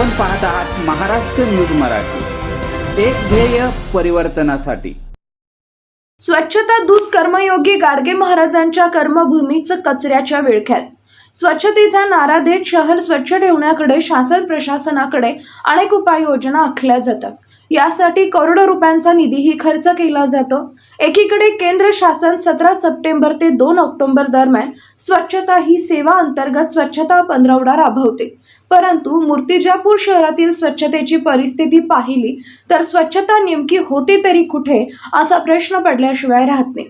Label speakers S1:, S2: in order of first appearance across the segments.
S1: आपण पाहत आहात महाराष्ट्र न्यूज मराठी. एक ध्येय परिवर्तनासाठी.
S2: स्वच्छता दूत कर्मयोगी गाडगे महाराजांच्या कर्मभूमीचं कचऱ्याच्या विळख्यात. स्वच्छतेचा नारा देत शहर स्वच्छ ठेवण्याकडे शासन प्रशासनाकडे अनेक उपाययोजना आखल्या जातात. यासाठी करोडो रुपयांचा निधीही खर्च केला जातो. एकीकडे केंद्र शासन सतरा सप्टेंबर ते दोन ऑक्टोबर दरम्यान स्वच्छता ही सेवा अंतर्गत स्वच्छता पंधरवडा राबवते. परंतु मूर्तिजापूर शहरातील स्वच्छतेची परिस्थिती पाहिली तर स्वच्छता नेमकी होती तरी कुठे असा प्रश्न पडल्याशिवाय राहत नाही.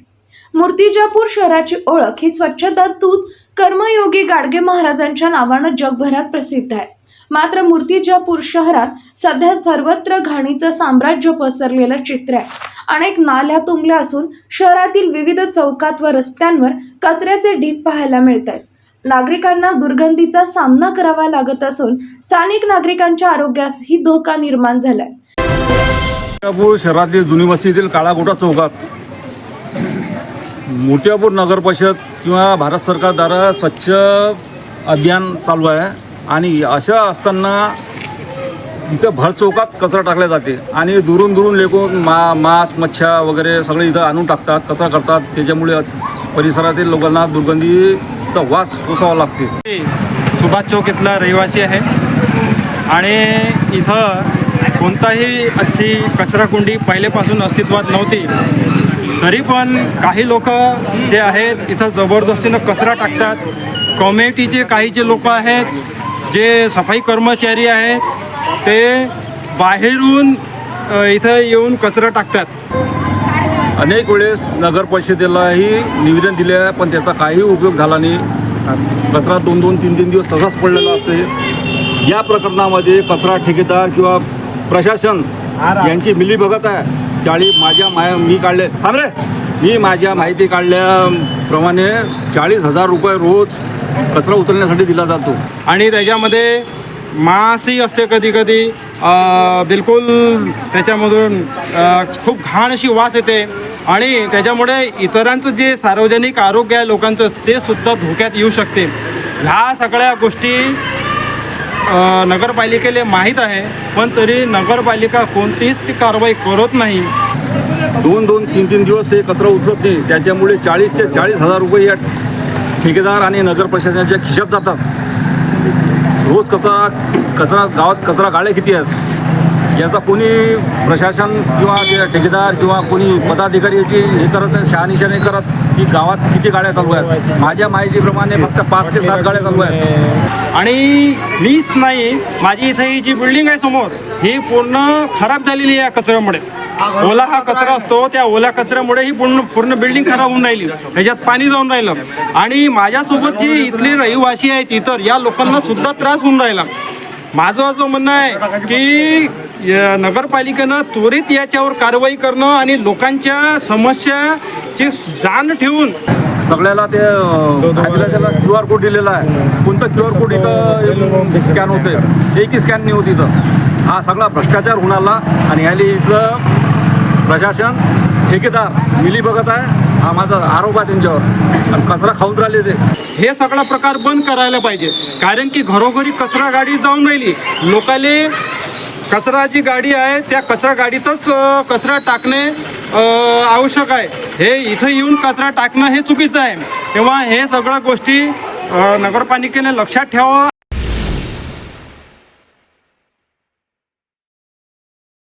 S2: मूर्तिजापूर शहराची ओळख ही स्वच्छता दूत कर्मयोगी गाडगे महाराजांच्या नावानं जगभरात प्रसिद्ध आहे. मात्र मूर्तिजापूर शहरात सध्या सर्वत्र घाणीचं साम्राज्य पसरलेलं चित्र आहे. अनेक नाल्या तुंबल्या असून शहरातील विविध चौकात व रस्त्यांवर कचऱ्याचे ढीग पाहायला मिळत आहेत नागरिकांना दुर्गंधीचा सामना करावा लागत असून स्थानिक नागरिकांच्या आरोग्यासही धोका निर्माण झालाय.
S3: शहरातील जुनी वस्तीतील काळागोटा चौकात मोठ्यापूर नगर परिषद किंवा भारत सरकारद्वारा स्वच्छ अभियान चालू आहे. आणि अशा असताना इथं भरचौकात कचरा टाकला जाते. आणि दुरून दुरून लेकून मा मांस मच्छा वगैरे सगळे इथं आणून टाकतात कचरा करतात. त्याच्यामुळे परिसरातील लोकांना दुर्गंधीचा वास सोसावा लागते.
S4: सुभाष चौक इथला रहिवासी आहे. आणि इथं कोणताही अशी कचराकुंडी पहिलेपासून अस्तित्वात नव्हती. तरी पण काही लोक जे आहेत इथं जबरदस्तीनं कचरा टाकतात. कॉमेटीचे काही जे लोक आहेत जे सफाई कर्मचारी आहेत ते बाहेरून इथं येऊन कचरा टाकतात.
S3: अनेक वेळेस नगर परिषदेलाही निवेदन दिले आहे पण त्याचा काही उपयोग झाला नाही. कचरा दोन दोन तीन तीन दिवस तसाच पडलेला असते या प्रकरणामध्ये कचरा ठेकेदार किंवा प्रशासन यांची मिलीभगत आहे. चाळीस माझ्या माया मी काढले. थांब रे. मी माझ्या माहिती काढल्याप्रमाणे चाळीस हजार रुपये रोज कचरा उचलण्यासाठी दिला जातो.
S4: आणि त्याच्यामध्ये मासही असते कधी कधी बिलकुल त्याच्यामधून खूप घाण अशी वास येते. आणि त्याच्यामुळे इतरांचं जे सार्वजनिक आरोग्य आहे लोकांचं ते सुद्धा धोक्यात येऊ शकते. ह्या सगळ्या गोष्टी नगरपालिकेला माहीत आहे पण तरी नगरपालिका कोणतीच ती कारवाई करत नाही.
S3: दोन दोन तीन तीन दिवस हे कचरा उचलत नाही त्याच्यामुळे चाळीसचे चाळीस हजार रुपये या ठेकेदार आणि नगर प्रशासनाच्या खिशात जातात. रोज कचरा कचरा गावात कचरा गाड्या किती आहेत? याचा कोणी प्रशासन किंवा ठेकेदार किंवा कोणी पदाधिकारी याची हे करत नाही शहानिशा नाही करत की गावात किती गाड्या चालू आहेत? माझ्या माहितीप्रमाणे फक्त पाच ते सात गाड्या चालू आहेत.
S4: आणि मीच नाही माझी इथे ही जी बिल्डिंग आहे समोर ही पूर्ण खराब झालेली आहे या कचऱ्यामुळे. ओला हा कचरा असतो त्या ओल्या कचऱ्यामुळे ही पूर्ण पूर्ण बिल्डिंग खराब होऊन राहिली. त्याच्यात पाणी जाऊन राहिलं. आणि माझ्यासोबत जी इथली रहिवासी आहेत इतर या लोकांना सुद्धा त्रास होऊन राहिला. माझं असं म्हणणं आहे की नगरपालिकेनं त्वरित याच्यावर कारवाई करणं आणि लोकांच्या समस्याची जाण ठेवून
S3: सगळ्याला ते त्याला क्यू आर कोड दिलेला आहे. कोणतं क्यू आर कोड इथं स्कॅन होते एकही स्कॅन नाही होत इथं. हा सगळा भ्रष्टाचार आला आणि ह्याली इथलं प्रशासन ठेकेदार मिली बघत आहे. हा माझा आरोप आहे त्यांच्यावर. आणि कचरा खाऊन राहिले ते.
S4: हे सगळा प्रकार बंद करायला पाहिजे. कारण की घरोघरी कचरा गाडी जाऊन राहिली. लोकाले कचरा जी गाडी आहे त्या कचरा गाडीतच कचरा टाकणे आवश्यक आहे. हे इथं येऊन कचरा टाकणं हे चुकीचं आहे. तेव्हा हे सगळ्या गोष्टी नगरपालिकेने लक्षात ठेवावं